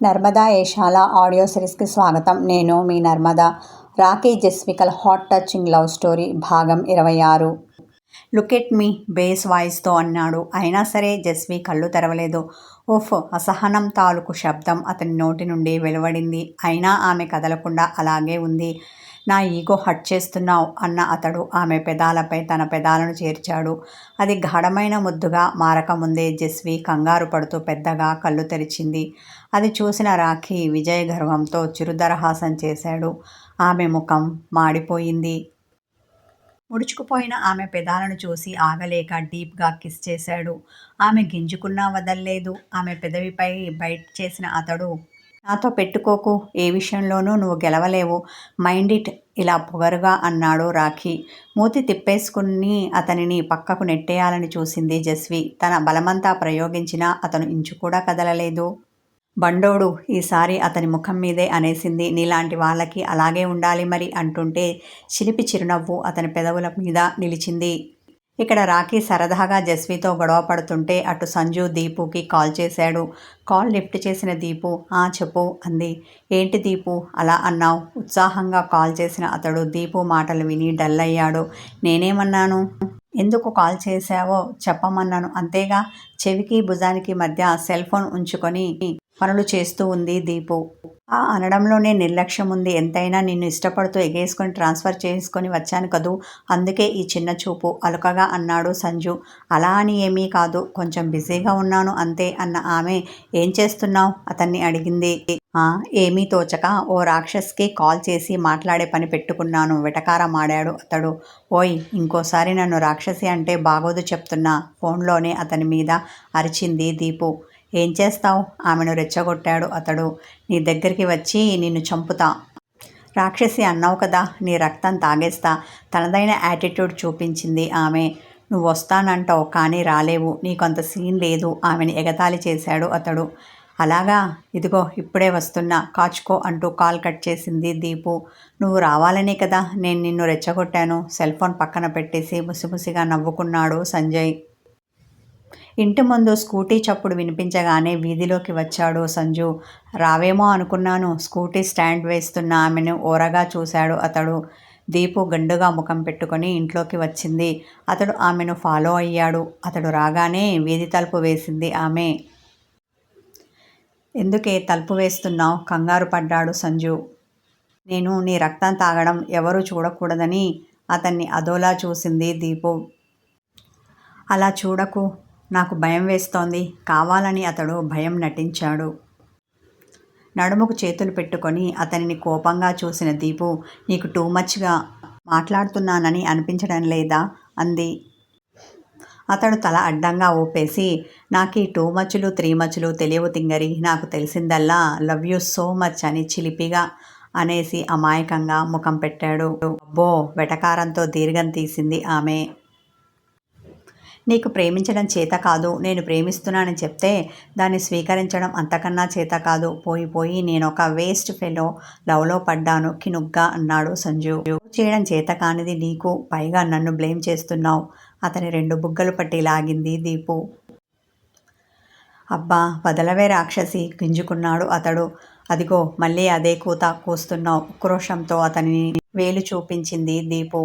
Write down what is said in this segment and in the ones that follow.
Narmada Eshala audio సిరీస్కి స్వాగతం. నేను మీ నర్మదా. రాకీ జస్వికల్ హాట్ టచింగ్ లవ్ స్టోరీ భాగం ఇరవై ఆరు. లుక్ ఎట్ మీ బేస్ వాయిస్తో అన్నాడు. అయినా సరే జస్వి కళ్ళు తెరవలేదు. ఓఫ్! అసహనం తాలూకు శబ్దం అతని నోటి నుండి వెలువడింది. అయినా ఆమె కదలకుండా అలాగే ఉంది. నా ఈగో హట్ చేస్తున్నావు అన్న అతడు ఆమె పెదాలపై తన పెదాలను చేర్చాడు. అది గాఢమైన ముద్దుగా మారకముందే జస్వి కంగారు పడుతూ పెద్దగా కళ్ళు తెరిచింది. అది చూసిన రాఖీ విజయ గర్వంతో చిరుదరహాసం చేశాడు. ఆమె ముఖం మాడిపోయింది. ముడుచుకుపోయిన ఆమె పెదాలను చూసి ఆగలేక డీప్గా కిస్ చేశాడు. ఆమె గింజుకున్నా వదల్లేదు. ఆమె పెదవిపై బైట్ చేసిన అతడు నాతో పెట్టుకోకు ఏ విషయంలోనూ నువ్వు గెలవలేవు. మైండ్ ఇట్ ఇలా పొగరుగా అన్నాడు రాఖీ. మూతి తిప్పేసుకుని అతనిని పక్కకు నెట్టేయాలని చూసింది జస్వి. తన బలమంతా ప్రయోగించినా అతను ఇంచు కూడా కదలలేదు. బండోడు ఈసారి అతని ముఖం మీదే అనేసింది. నీలాంటి వాళ్ళకి అలాగే ఉండాలి మరి అంటుంటే చిలిపి చిరునవ్వు అతని పెదవుల మీద నిలిచింది. ఇక్కడ రాఖీ సరదాగా జస్వితో గొడవ పడుతుంటే అటు సంజు దీపుకి కాల్ చేశాడు. కాల్ లిఫ్ట్ చేసిన దీపు ఆ చెప్పు అంది. ఏంటి దీపు? అలా అన్నావు? ఉత్సాహంగా కాల్ చేసిన అతడు దీపు మాటలు విని డల్ అయ్యాడు. నేనేమన్నాను? ఎందుకు కాల్ చేశావో చెప్పమన్నాను. అంతేగా చెవికి భుజానికి మధ్య సెల్ ఫోన్ ఉంచుకొని పనులు చేస్తూ ఉంది దీపు. ఆ అనడంలోనే నిర్లక్ష్యం ఉంది. ఎంతైనా నిన్ను ఇష్టపడుతూ ఎగేసుకొని ట్రాన్స్ఫర్ చేసుకొని వచ్చాను కదూ? అందుకే ఈ చిన్న చూపు. అలుకగా అన్నాడు సంజు. అలా అని ఏమీ కాదు. కొంచెం బిజీగా ఉన్నాను అంతే అన్న ఆమె. ఏం చేస్తున్నావు? అతన్ని అడిగింది. ఏమీ తోచక ఓ రాక్షస్కి కాల్ చేసి మాట్లాడే పని పెట్టుకున్నాను. వెటకారమాడాడు అతడు. ఓయ్ ఇంకోసారి నన్ను రాక్షసి అంటే బాగోదు చెప్తున్నా. ఫోన్లోనే అతని మీద అరిచింది దీపు. ఏం చేస్తావు? ఆమెను రెచ్చగొట్టాడు అతడు. నీ దగ్గరికి వచ్చి నిన్ను చంపుతా. రాక్షసి అన్నావు కదా నీ రక్తం తాగేస్తా. తనదైన యాటిట్యూడ్ చూపించింది ఆమె. నువ్వు వస్తానంటావు కానీ రాలేవు. నీకంత సీన్ లేదు. ఆమెను ఎగతాళి చేశాడు అతడు. అలాగా? ఇదిగో ఇప్పుడే వస్తున్నా. కాచుకో అంటూ కాల్ కట్ చేసింది దీపు. నువ్వు రావాలనే కదా నేను నిన్ను రెచ్చగొట్టాను. సెల్ ఫోన్ పక్కన పెట్టేసి ముసిముసిగా నవ్వుకున్నాడు సంజయ్. ఇంటి ముందు స్కూటీ చప్పుడు వినిపించగానే వీధిలోకి వచ్చాడు సంజు. రావేమో అనుకున్నాను. స్కూటీ స్టాండ్ వేస్తున్న ఆమెను ఓరగా చూశాడు అతడు. దీపు గండుగా ముఖం పెట్టుకొని ఇంట్లోకి వచ్చింది. అతడు ఆమెను ఫాలో అయ్యాడు. అతడు రాగానే వీధి తలుపు వేసింది ఆమె. ఎందుకే తలుపు వేస్తున్నావు? కంగారు పడ్డాడు సంజు. నేను నీ రక్తం తాగడం ఎవరు చూడకూడదని అతన్ని అదోలా చూసింది దీపు. అలా చూడకు. నాకు భయం వేస్తోంది. కావాలని అతడు భయం నటించాడు. నడుముకు చేతులు పెట్టుకొని అతనిని కోపంగా చూసిన దీపు నీకు టూ మచ్గా మాట్లాడుతున్నానని అనిపించడం లేదా? అంది. అతడు తల అడ్డంగా ఊపేసి నాకు ఈ టూ మచ్లు త్రీ మచ్లు తెలియవు తింగరి నాకు తెలిసిందల్లా లవ్ యూ సో మచ్ అని చిలిపిగా అనేసి అమాయకంగా ముఖం పెట్టాడు. అబ్బో వెటకారంతో దీర్ఘం తీసింది ఆమె. నీకు ప్రేమించడం చేత కాదు నేను ప్రేమిస్తున్నానని చెప్తే దాన్ని స్వీకరించడం అంతకన్నా చేత కాదు. పోయి పోయి నేను ఒక వేస్ట్ ఫెలో లవ్లో పడ్డాను కినుగ్గా అన్నాడు సంజు. చేయడం చేత కానిది నీకు పైగా నన్ను బ్లేమ్ చేస్తున్నావు. అతని రెండు బుగ్గలు పట్టి లాగింది దీపు. అబ్బా వదలవే రాక్షసి గింజుకున్నాడు అతడు. అదిగో మళ్ళీ అదే కూత కూస్తున్నావు ఉక్రోషంతో అతనిని వేలు చూపించింది దీపు.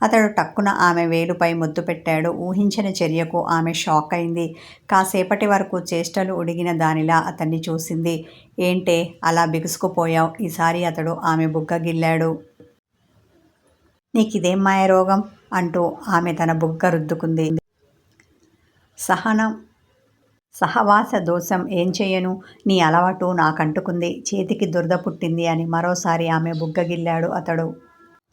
అతడు టక్కున ఆమె వేలుపై ముద్దు పెట్టాడు. ఊహించిన చర్యకు ఆమె షాక్ అయింది. కాసేపటి వరకు చేష్టలు ఉడిగిన దానిలా అతన్ని చూసింది. ఏంటే అలా బిగుసుకుపోయావు? ఈసారి అతడు ఆమె బుగ్గగిల్లాడు నీకిదేం మాయరోగం? అంటూ ఆమె తన బుగ్గ రుద్దుకుంది. సహనం సహవాస దోషం ఏం చేయను? నీ అలవాటు నాకంటుకుంది. చేతికి దురద పుట్టింది అని మరోసారి ఆమె బుగ్గగిల్లాడు అతడు.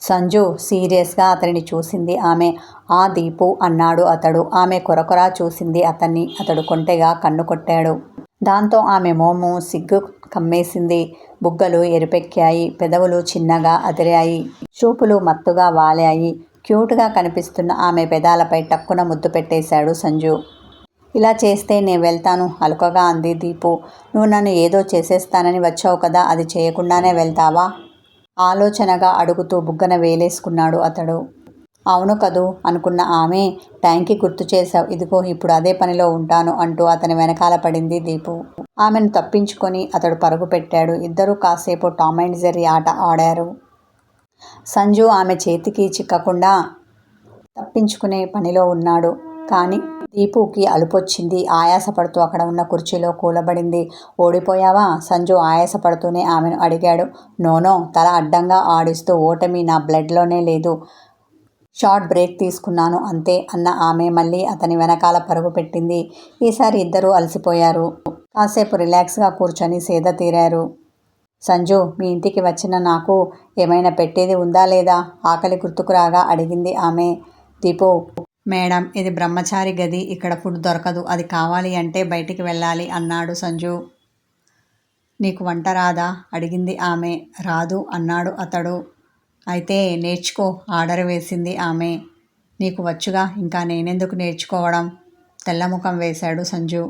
సంజు సీరియస్గా అతనిని చూసింది. ఆమె ఆ దీపు అన్నాడు అతడు. ఆమె కొరకొరా చూసింది అతన్ని. అతడు కొంటెగా కన్ను కొట్టాడు. దాంతో ఆమె మోము సిగ్గు కమ్మేసింది. బుగ్గలు ఎరుపెక్కాయి. పెదవులు చిన్నగా అదిరాయి. చూపులు మత్తుగా వాలాయి. క్యూట్గా కనిపిస్తున్న ఆమె పెదాలపై టక్కున ముద్దు పెట్టేశాడు సంజు. ఇలా చేస్తే నేను వెళ్తాను అలుకగా అంది దీపు. నువ్వు నన్ను ఏదో చేసేస్తానని వచ్చావు కదా. అది చేయకుండానే వెళ్తావా? ఆలోచనగా అడుగుతూ బుగ్గన వేలేసుకున్నాడు అతడు. అవును కదూ అనుకున్న ఆమె ట్యాంకి గుర్తు చేశావు. ఇదిగో ఇప్పుడు అదే పనిలో ఉంటాను అంటూ అతని వెనకాల పడింది దీపు. ఆమెను తప్పించుకొని అతడు పరుగు పెట్టాడు. ఇద్దరూ కాసేపు టామ్ అండ్ జెర్రీ ఆట ఆడారు. సంజు ఆమె చేతికి చిక్కకుండా తప్పించుకునే పనిలో ఉన్నాడు. కానీ దీపుకి అలుపొచ్చింది. ఆయాసపడుతూ అక్కడ ఉన్న కుర్చీలో కూలబడింది. ఓడిపోయావా? సంజు ఆయాసపడుతూనే ఆమెను అడిగాడు. నోనో తల అడ్డంగా ఆడిస్తూ ఓటమి నా బ్లడ్లోనే లేదు. షార్ట్ బ్రేక్ తీసుకున్నాను అంతే అన్న ఆమె మళ్ళీ అతని వెనకాల పరుగు పెట్టింది. ఈసారి ఇద్దరూ అలసిపోయారు. కాసేపు రిలాక్స్గా కూర్చొని సేద తీరారు. సంజు మీ ఇంటికి వచ్చిన నాకు ఏమైనా పెట్టేది ఉందా లేదా? ఆకలి గుర్తుకురాగా అడిగింది ఆమె. దీపు మేడం ఇది బ్రహ్మచారి గది ఇక్కడ ఫుడ్ దొరకదు. అది కావాలి అంటే బయటికి వెళ్ళాలి అన్నాడు సంజు. నీకు వంట రాదా? అడిగింది ఆమె. రాదు అన్నాడు అతడు. అయితే నేర్చుకో ఆర్డర్ వేసింది ఆమె. నీకు వచ్చుగా? ఇంకా నేనెందుకు నేర్చుకోవడం? తెల్లముఖం వేశాడు సంజు.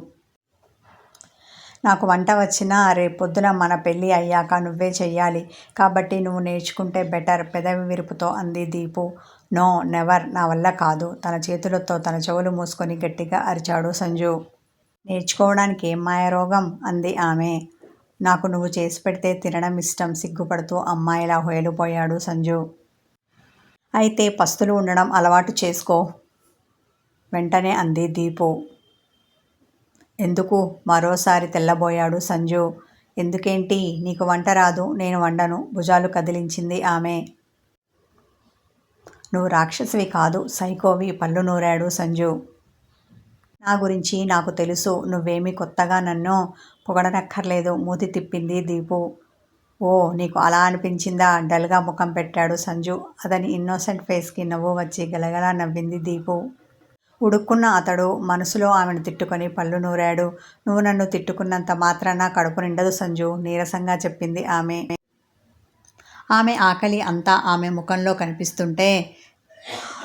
నాకు వంట వచ్చినా రేపొద్దున మన పెళ్ళి అయ్యాక నువ్వే చెయ్యాలి. కాబట్టి నువ్వు నేర్చుకుంటే బెటర్ పెదవి విరుపుతో అంది దీపు. నో నెవర్ నా వల్ల కాదు. తన చేతులతో తన చెవులు మూసుకొని గట్టిగా అరిచాడు సంజు. నేర్చుకోవడానికి ఏం మాయరోగం? అంది ఆమె. నాకు నువ్వు చేసి పెడితే తినడం ఇష్టం సిగ్గుపడుతూ అమ్మాయిలా హోయలుపోయాడు సంజు. అయితే పస్తులు ఉండడం అలవాటు చేసుకో. వెంటనే అంది దీపు. ఎందుకు? మరోసారి తెల్లబోయాడు సంజు. ఎందుకేంటి? నీకు వంట రాదు నేను వండను. భుజాలు కదిలించింది ఆమె. నువ్వు రాక్షసివి కాదు. సైకోవి పళ్ళు నూరాడు సంజు. నా గురించి నాకు తెలుసు. నువ్వేమీ కొత్తగా నన్ను పొగడనక్కర్లేదు. మూతి తిప్పింది దీపు. ఓ నీకు అలా అనిపించిందా? డల్గా ముఖం పెట్టాడు సంజు. అతని ఇన్నోసెంట్ ఫేస్కి నవ్వు వచ్చి గలగలా నవ్వింది దీపు. ఉడుక్కున్న అతడు మనసులో ఆమెను తిట్టుకొని పళ్ళు నూరాడు. నువ్వు నన్ను తిట్టుకున్నంత మాత్రాన కడుపు నిండదు సంజు. నీరసంగా చెప్పింది ఆమె. ఆమె ఆకలి అంతా ఆమె ముఖంలో కనిపిస్తుంటే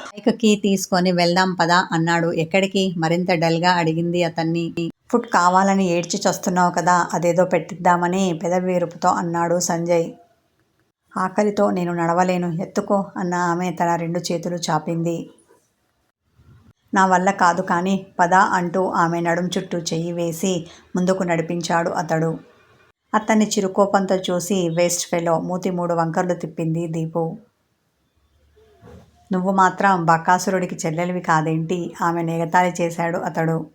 బైక్కి తీసుకొని వెళ్దాం పదా అన్నాడు. ఎక్కడికి? మరింత డల్గా అడిగింది అతన్ని. ఫుడ్ కావాలని ఏడ్చి చస్తున్నావు కదా అదేదో పెట్టిద్దామని పెదవిరుపుతో అన్నాడు సంజయ్. ఆకలితో నేను నడవలేను ఎత్తుకో అన్న ఆమె తన రెండు చేతులు చాపింది. నా వల్ల కాదు కానీ పద అంటూ ఆమె నడుం చుట్టూ చెయ్యి వేసి ముందుకు నడిపించాడు అతడు. అతన్ని చిరుకోపంతో చూసి వేస్ట్ ఫెలో మూతి మూడు వంకర్లు తిప్పింది దీపు. నువ్వు మాత్రం బకాసురుడికి చెల్లెలివి కాదేంటి? ఆమె నిగతాలి చేశాడు అతడు.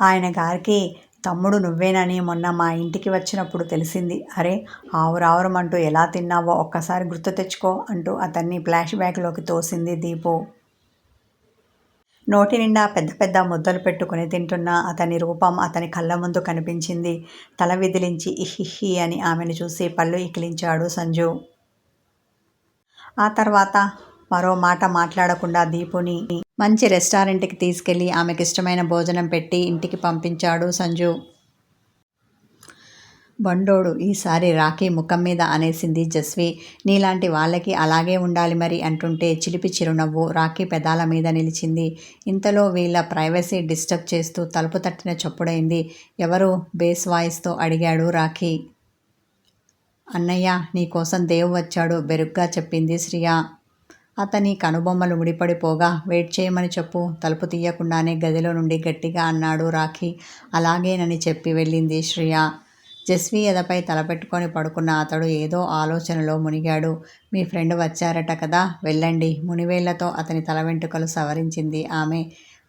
ఆయన గారికి తమ్ముడు నువ్వేనని మొన్న మా ఇంటికి వచ్చినప్పుడు తెలిసింది. అరే ఆవురావురమంటూ ఎలా తిన్నావో ఒక్కసారి గుర్తు తెచ్చుకో అంటూ అతన్ని ఫ్లాష్ బ్యాక్లోకి తోసింది దీపు. నోటి నిండా పెద్ద పెద్ద ముద్దలు పెట్టుకుని తింటున్న అతని రూపం అతని కళ్ళ ముందు కనిపించింది. తల విదిలించి ఇహిహి అని ఆమెను చూసి పళ్ళు ఇకిలించాడు సంజు. ఆ తర్వాత మరో మాట మాట్లాడకుండా దీపుని మంచి రెస్టారెంట్కి తీసుకెళ్ళి ఆమెకిష్టమైన భోజనం పెట్టి ఇంటికి పంపించాడు సంజు. బండోడు ఈసారి రాఖీ ముఖం మీద అనేసింది జస్వి. నీలాంటి వాళ్ళకి అలాగే ఉండాలి మరి అంటుంటే చిలిపి చిరునవ్వు రాఖీ పెదాల మీద నిలిచింది. ఇంతలో వీళ్ళ ప్రైవసీ డిస్టర్బ్ చేస్తూ తలుపు తట్టిన చప్పుడైంది. ఎవరు? బేస్ వాయిస్తో అడిగాడు రాఖీ. అన్నయ్య నీకోసం దేవు వచ్చాడు బెరుగ్గా చెప్పింది శ్రియ. అతని కనుబొమ్మలు ముడిపడిపోగా వెయిట్ చేయమని చెప్పు తలుపు తీయకుండానే గదిలో నుండి గట్టిగా అన్నాడు రాఖీ. అలాగేనని చెప్పి వెళ్ళింది శ్రియ. జస్వి ఎదపై తలపెట్టుకొని పడుకున్న అతడు ఏదో ఆలోచనలో మునిగాడు. మీ ఫ్రెండ్ వచ్చారట కదా వెళ్ళండి. మునివేళ్ళతో అతని తల వెంట్రుకలు సవరించింది ఆమె.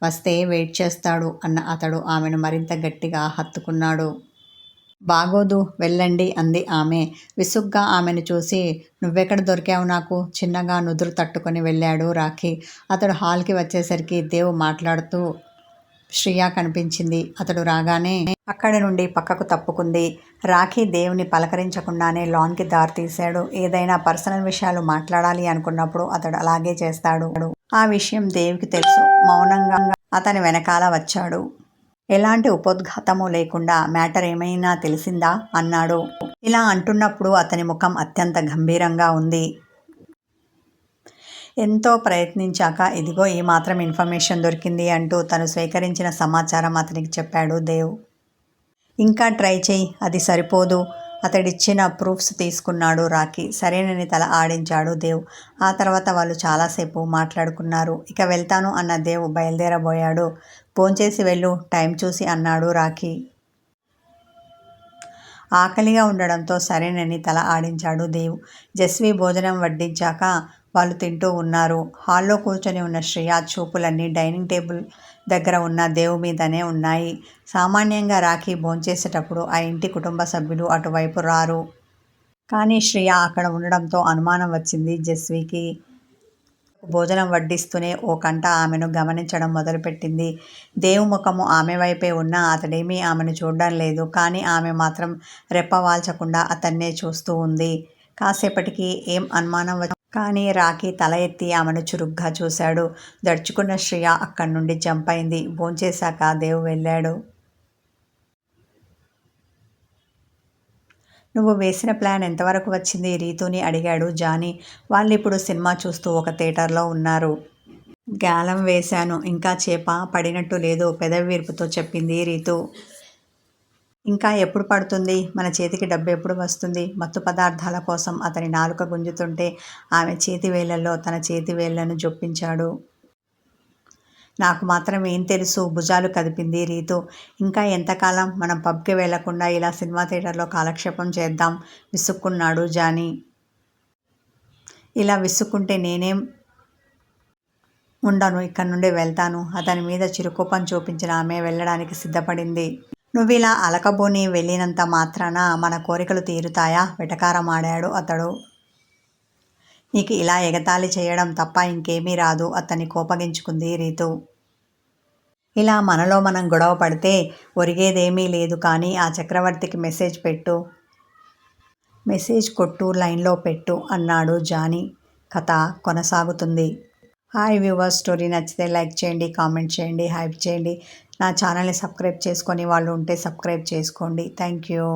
వస్తే వెయిట్ చేస్తాడు అన్న అతడు ఆమెను మరింత గట్టిగా హత్తుకున్నాడు. బాగోదు వెళ్ళండి అంది ఆమె. విసుగ్గా ఆమెను చూసి నువ్వెక్కడ దొరికావు నాకు? చిన్నగా నుదురు తట్టుకొని వెళ్ళాడు రాఖీ. అతడు హాల్కి వచ్చేసరికి దేవు మాట్లాడుతూ శ్రియ కనిపించింది. అతడు రాగానే అక్కడి నుండి పక్కకు తప్పుకుంది. రాఖీ దేవుని పలకరించకుండానే లాన్కి దారి తీశాడు ఏదైనా పర్సనల్ విషయాలు మాట్లాడాలి అనుకున్నప్పుడు అతడు అలాగే చేస్తాడు. ఆ విషయం దేవికి తెలుసు. మౌనంగా అతని వెనకాల వచ్చాడు. ఎలాంటి ఉపోద్ఘాతము లేకుండా మ్యాటర్ ఏమైనా తెలిసిందా? అన్నాడు. ఇలా అంటున్నప్పుడు అతని ముఖం అత్యంత గంభీరంగా ఉంది. ఎంతో ప్రయత్నించాక ఇదిగో ఈ మాత్రం ఇన్ఫర్మేషన్ దొరికింది అంటూ తను స్వీకరించిన సమాచారం అతనికి చెప్పాడు దేవ్. ఇంకా ట్రై చేయి అది సరిపోదు. అతడిచ్చిన ప్రూఫ్స్ తీసుకున్నాడు రాకీ సరేనని తల ఆడించాడు దేవ్. ఆ తర్వాత వాళ్ళు చాలాసేపు మాట్లాడుకున్నారు. ఇక వెళ్తాను అన్న దేవ్ బయలుదేరబోయాడు. భోంచేసి వెళ్ళు టైం చూసి అన్నాడు రాకీ ఆకలిగా ఉండడంతో సరేనని తల ఆడించాడు దేవ్. జస్వి భోజనం వడ్డించాక వాళ్ళు తింటూ ఉన్నారు. హాల్లో కూర్చొని ఉన్న శ్రేయ చూపులన్నీ డైనింగ్ టేబుల్ దగ్గర ఉన్న దేవు మీదనే ఉన్నాయి. సామాన్యంగా రాఖీ భోంచేసేటప్పుడు ఆ ఇంటి కుటుంబ సభ్యులు అటువైపు రారు. కానీ శ్రేయ అక్కడ ఉండడంతో అనుమానం వచ్చింది జస్వికి. భోజనం వడ్డిస్తూనే ఓ కంట ఆమెను గమనించడం మొదలుపెట్టింది. దేవు ముఖము ఆమె వైపే ఉన్నా అతడేమీ ఆమెను చూడడం లేదు. కానీ ఆమె మాత్రం రెప్పవాల్చకుండా అతన్నే చూస్తూ ఉంది. కాసేపటికి ఏం అనుమానం కానీ రాఖీ తల ఎత్తి ఆమెను చురుగ్గా చూశాడు. దడుచుకున్న శ్రియ అక్కడి నుండి జంప్ అయింది. భోంచేశాక దేవు వెళ్ళాడు. నువ్వు వేసిన ప్లాన్ ఎంతవరకు వచ్చింది? రీతుని అడిగాడు జానీ. వాళ్ళు ఇప్పుడు సినిమా చూస్తూ ఒక థియేటర్లో ఉన్నారు. గాలం వేశాను. ఇంకా చేప పడినట్టు లేదు. పెదవి విరుపుతో చెప్పింది రీతు. ఇంకా ఎప్పుడు పడుతుంది? మన చేతికి డబ్బు ఎప్పుడు వస్తుంది? మత్తు పదార్థాల కోసం అతని నాలుక గుంజుతుంటే ఆమె చేతి వేళ్ళలో తన చేతి వేళ్ళను జొప్పించాడు. నాకు మాత్రం ఏం తెలుసు? భుజాలు కదిపింది రీతు. ఇంకా ఎంతకాలం? మనం పబ్కి వెళ్ళకుండా ఇలా సినిమా థియేటర్లో కాలక్షేపం చేద్దాం విసుక్కున్నాడు జానీ. ఇలా విసుక్కుంటే నేనేం ఉండను? ఇక్కడి నుండి వెళ్తాను. అతని మీద చిరుకోపం చూపించిన ఆమె వెళ్ళడానికి సిద్ధపడింది. నువ్వు ఇలా అలకబోని వెళ్ళినంత మాత్రాన మన కోరికలు తీరుతాయా? వెటకారమాడాడు అతడు. నీకు ఇలా ఎగతాళి చేయడం తప్ప ఇంకేమీ రాదు అతన్ని కోపగించుకుంది రీతు. ఇలా మనలో మనం గొడవ పడితే ఒరిగేదేమీ లేదు కానీ ఆ చక్రవర్తికి మెసేజ్ పెట్టు. మెసేజ్ కొట్టు లైన్లో పెట్టు అన్నాడు జానీ. కథ కొనసాగుతుంది. హాయ్ వ్యూవర్స్ స్టోరీ నచ్చితే లైక్ చేయండి కామెంట్ చేయండి హైప్ చేయండి. నా ఛానల్ని సబ్స్క్రైబ్ చేసుకొని వాళ్ళు ఉంటే సబ్స్క్రైబ్ చేసుకోండి. Thank you.